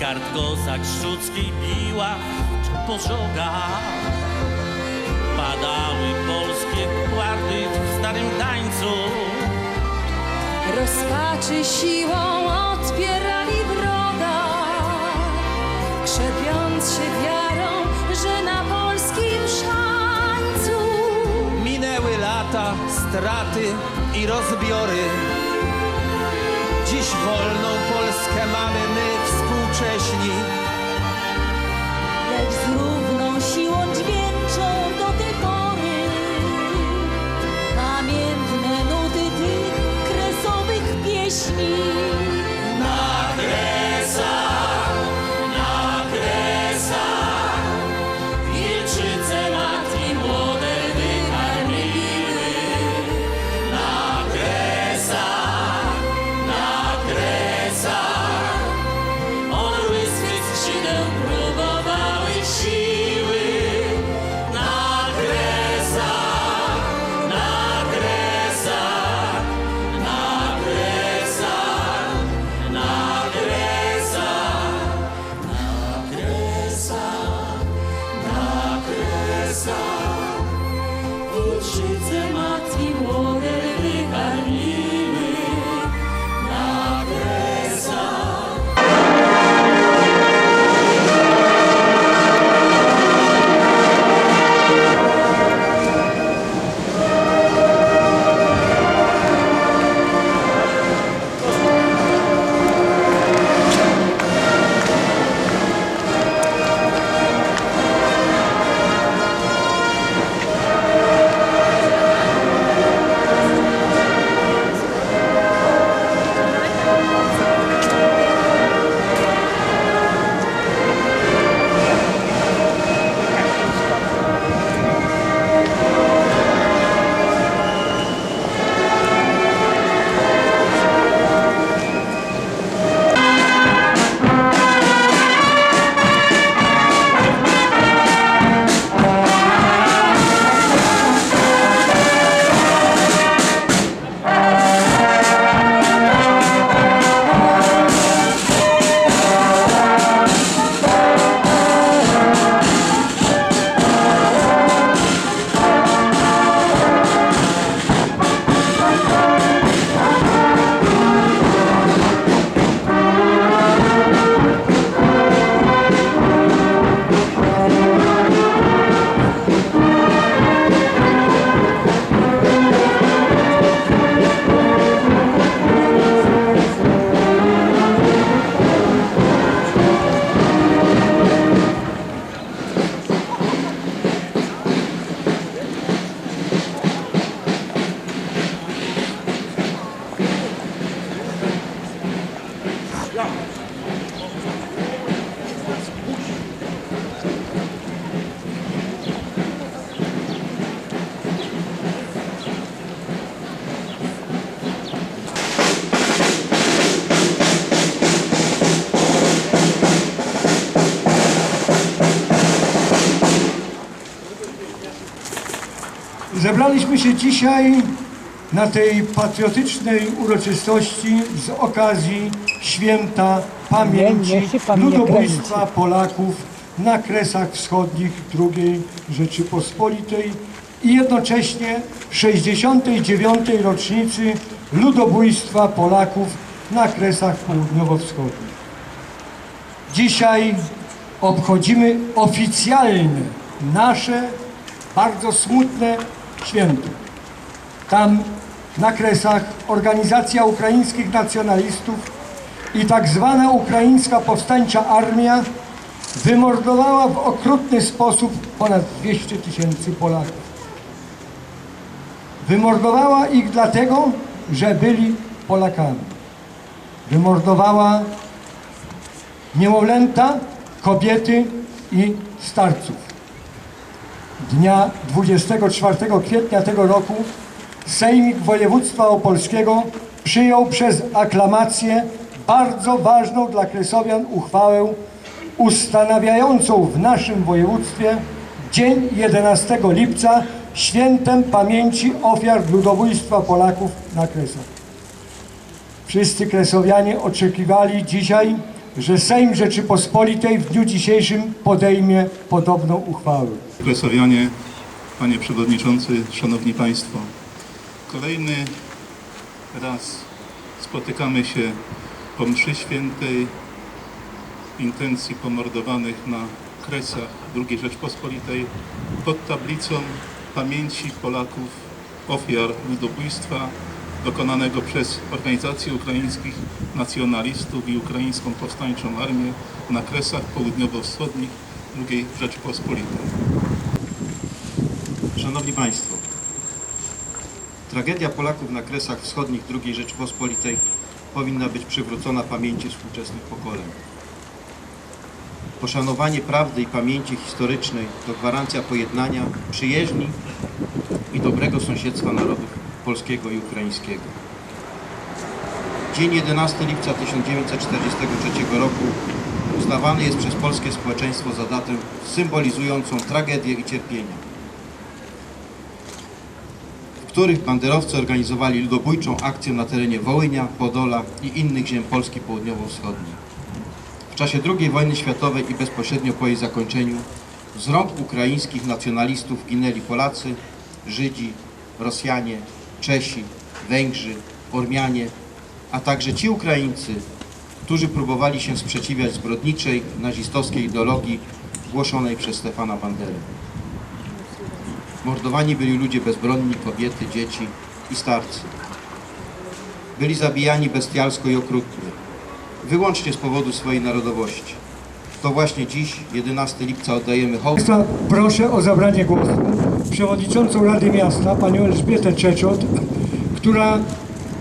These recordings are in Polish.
rosa krztuckiej biła w pożogach. Padały polskie kłady w starym tańcu. Rozpaczy siłą odpierali wroga, krzepiąc się wiarą, że na polskim szańcu Minęły lata, straty i rozbiory. Dziś wolną Polskę Zebraliśmy się dzisiaj na tej patriotycznej uroczystości z okazji święta pamięci ludobójstwa Polaków na Kresach Wschodnich II Rzeczypospolitej i jednocześnie 69. rocznicy ludobójstwa Polaków na Kresach Południowo-Wschodnich. Dzisiaj obchodzimy oficjalne nasze bardzo smutne święto. Tam na Kresach organizacja ukraińskich nacjonalistów i tak zwana ukraińska powstańcza armia wymordowała w okrutny sposób ponad 200 tysięcy Polaków. Wymordowała ich dlatego, że byli Polakami. Wymordowała niemowlęta, kobiety i starców. Dnia 24 kwietnia tego roku Sejmik Województwa Opolskiego przyjął przez aklamację bardzo ważną dla Kresowian uchwałę ustanawiającą w naszym województwie dzień 11 lipca świętem pamięci ofiar ludobójstwa Polaków na Kresach. Wszyscy kresowianie oczekiwali dzisiaj że Sejm Rzeczypospolitej w dniu dzisiejszym podejmie podobną uchwałę. Kresowianie, Panie Przewodniczący, Szanowni Państwo. Kolejny raz spotykamy się po mszy świętej intencji pomordowanych na Kresach II Rzeczpospolitej pod tablicą pamięci Polaków ofiar ludobójstwa dokonanego przez organizację ukraińskich nacjonalistów i ukraińską powstańczą armię na Kresach południowo-wschodnich II Rzeczpospolitej. Szanowni Państwo, tragedia Polaków na Kresach Wschodnich II Rzeczypospolitej powinna być przywrócona pamięci współczesnych pokoleń. Poszanowanie prawdy i pamięci historycznej to gwarancja pojednania, przyjaźni i dobrego sąsiedztwa narodów polskiego i ukraińskiego. Dzień 11 lipca 1943 roku uznawany jest przez polskie społeczeństwo za datę symbolizującą tragedię i cierpienia w których banderowcy organizowali ludobójczą akcję na terenie Wołynia, Podola i innych ziem Polski południowo-wschodniej. W czasie II wojny światowej i bezpośrednio po jej zakończeniu z rąk ukraińskich nacjonalistów ginęli Polacy, Żydzi, Rosjanie, Czesi, Węgrzy, Ormianie, a także ci Ukraińcy, którzy próbowali się sprzeciwiać zbrodniczej, nazistowskiej ideologii głoszonej przez Stefana Banderę. Mordowani byli ludzie bezbronni, kobiety, dzieci i starcy. Byli zabijani bestialsko i okrutnie, wyłącznie z powodu swojej narodowości. To właśnie dziś, 11 lipca, oddajemy hołd proszę o zabranie głosu przewodniczącą Rady Miasta, panią Elżbietę Czeczot, która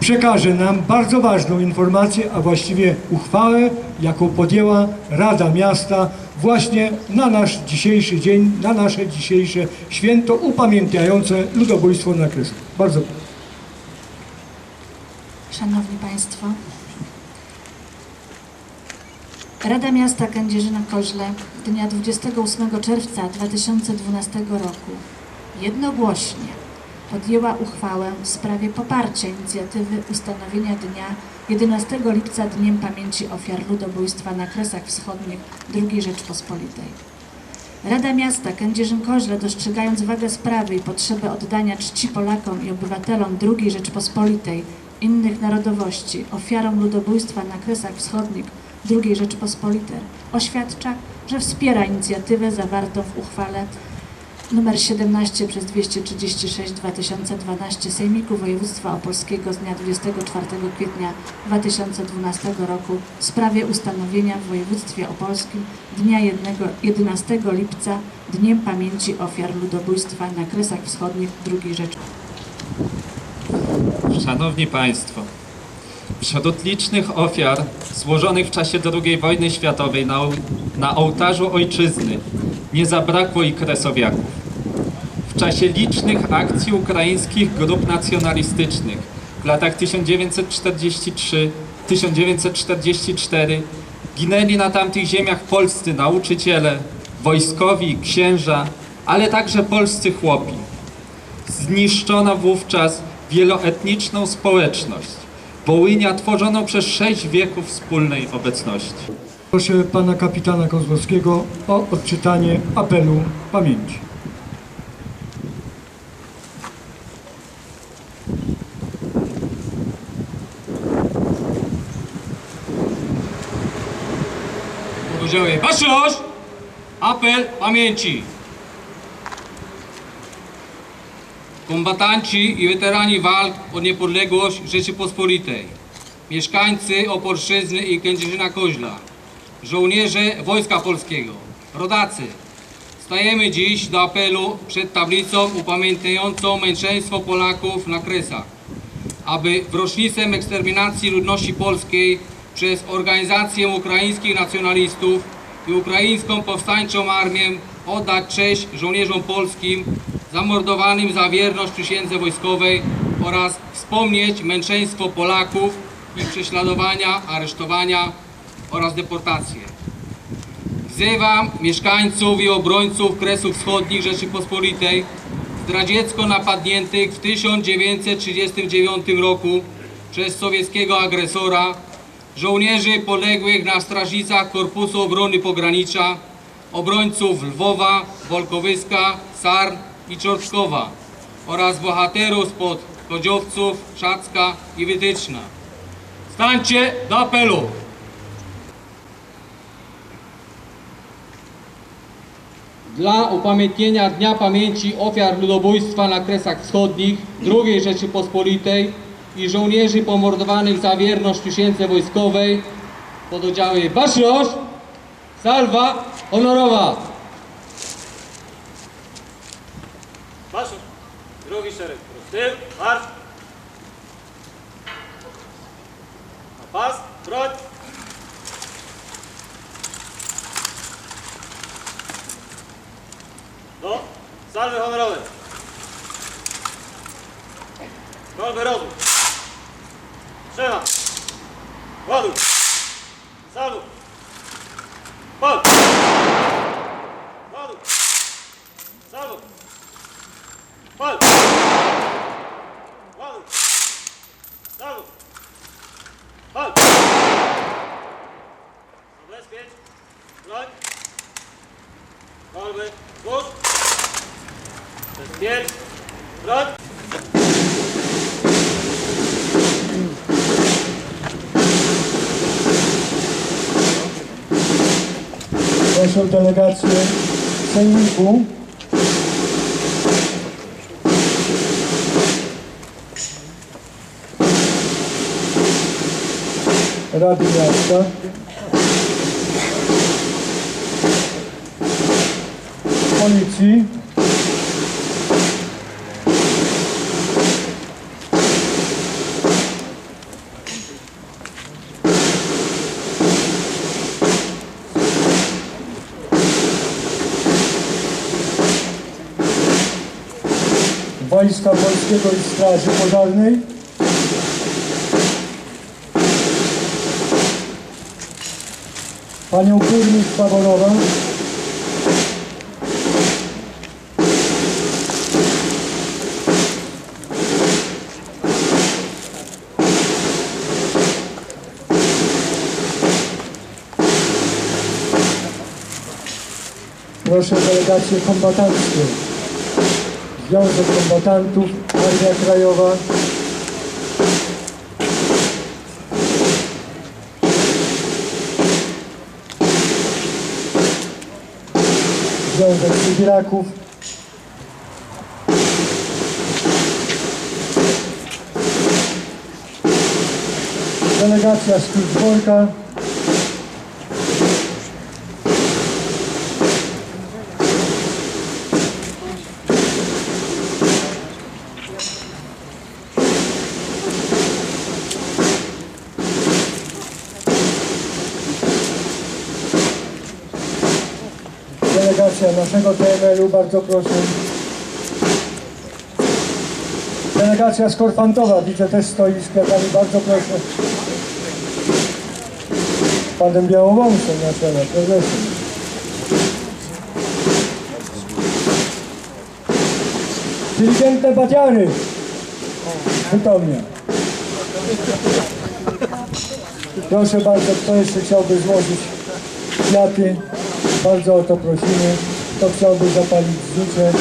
przekaże nam bardzo ważną informację, a właściwie uchwałę, jaką podjęła Rada Miasta właśnie na nasz dzisiejszy dzień, na nasze dzisiejsze święto upamiętniające ludobójstwo na Kresach. Bardzo proszę. Szanowni Państwo, Rada Miasta Kędzierzyna-Koźle dnia 28 czerwca 2012 roku jednogłośnie podjęła uchwałę w sprawie poparcia inicjatywy ustanowienia dnia 11 lipca Dniem Pamięci Ofiar Ludobójstwa na Kresach Wschodnich II Rzeczpospolitej. Rada Miasta Kędzierzyn-Koźle, dostrzegając wagę sprawy i potrzebę oddania czci Polakom i obywatelom II Rzeczpospolitej, innych narodowości, ofiarom ludobójstwa na Kresach Wschodnich II Rzeczpospolitej, oświadcza, że wspiera inicjatywę zawartą w uchwale nr 17 przez 236 2012 Sejmiku Województwa Opolskiego z dnia 24 kwietnia 2012 roku w sprawie ustanowienia w województwie opolskim dnia jednego- 11 lipca Dniem Pamięci Ofiar Ludobójstwa na Kresach Wschodnich II Rzeczy. Szanowni Państwo, wśród licznych ofiar złożonych w czasie II wojny światowej na, na ołtarzu ojczyzny nie zabrakło i kresowiaków. W czasie licznych akcji ukraińskich grup nacjonalistycznych w latach 1943-1944 ginęli na tamtych ziemiach polscy nauczyciele, wojskowi, księża, ale także polscy chłopi. Zniszczono wówczas wieloetniczną społeczność. Wołynia tworzono przez sześć wieków wspólnej obecności. Proszę pana kapitana Kozłowskiego o odczytanie apelu pamięci. Powiedziałem, baczność! Apel pamięci. Kombatanci i weterani walk o niepodległość Rzeczypospolitej, mieszkańcy Opolszczyzny i Kędzierzyna Koźla, żołnierze Wojska Polskiego, rodacy, stajemy dziś do apelu przed tablicą upamiętniającą męczeństwo Polaków na Kresach aby w rocznicę eksterminacji ludności polskiej przez organizację ukraińskich nacjonalistów i ukraińską powstańczą armię oddać cześć żołnierzom polskim zamordowanym za wierność przysiędze wojskowej oraz wspomnieć męczeństwo Polaków, ich prześladowania, aresztowania oraz deportacje. Wzywam mieszkańców i obrońców Kresów Wschodnich Rzeczypospolitej, zdradziecko napadniętych w 1939 roku przez sowieckiego agresora, żołnierzy poległych na strażnicach Korpusu Obrony Pogranicza, obrońców Lwowa, Wolkowyska, Sarn i Czortkowa oraz bohaterów spod Kodziowców, Szacka i Wytyczna. Stańcie do apelu! Dla upamiętnienia Dnia Pamięci Ofiar Ludobójstwa na Kresach Wschodnich II Rzeczypospolitej i żołnierzy pomordowanych za wierność tysięcy wojskowej pododdziały Baczność, Salwa Honorowa. Tył, marsz. Na pas, broń. Do salwy honorowej. Kolby rozum. Trzyma. Ładuj. Salut. Pal. Ładuj. Salut. Pal. Ładuj. Salut. Pal. Zabezpiecz. Broń. Kolby. Złóż. Bezpiecz. Broń. Proszę delegację Sejmiku. Rady Miasta. Policji. Wojska Polskiego i Straży Pożarnej. Panią Burmistrz Paworowa. Proszę delegację kombatancką. Związek Kombatantów, Armia Krajowa. Związek Sybiraków. Delegacja z Kluczborka. Delegacja naszego TML-u, bardzo proszę. Delegacja z Korfantowa, widzę też stoi z kwiatami, bardzo proszę. Panem Białowąsem na czele, prezesem. Diligentne badiary. Wytomnia. Proszę bardzo, kto jeszcze chciałby złożyć kwiaty? Bardzo o to prosimy. Kto chciałby zapalić znicze?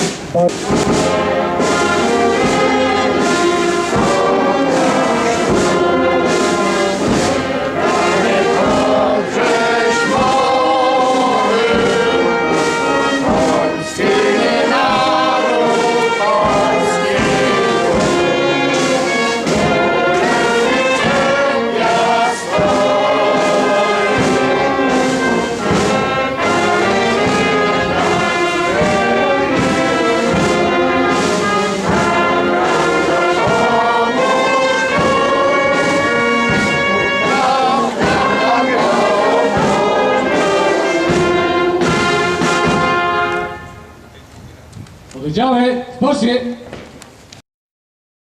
Llave, Porsche.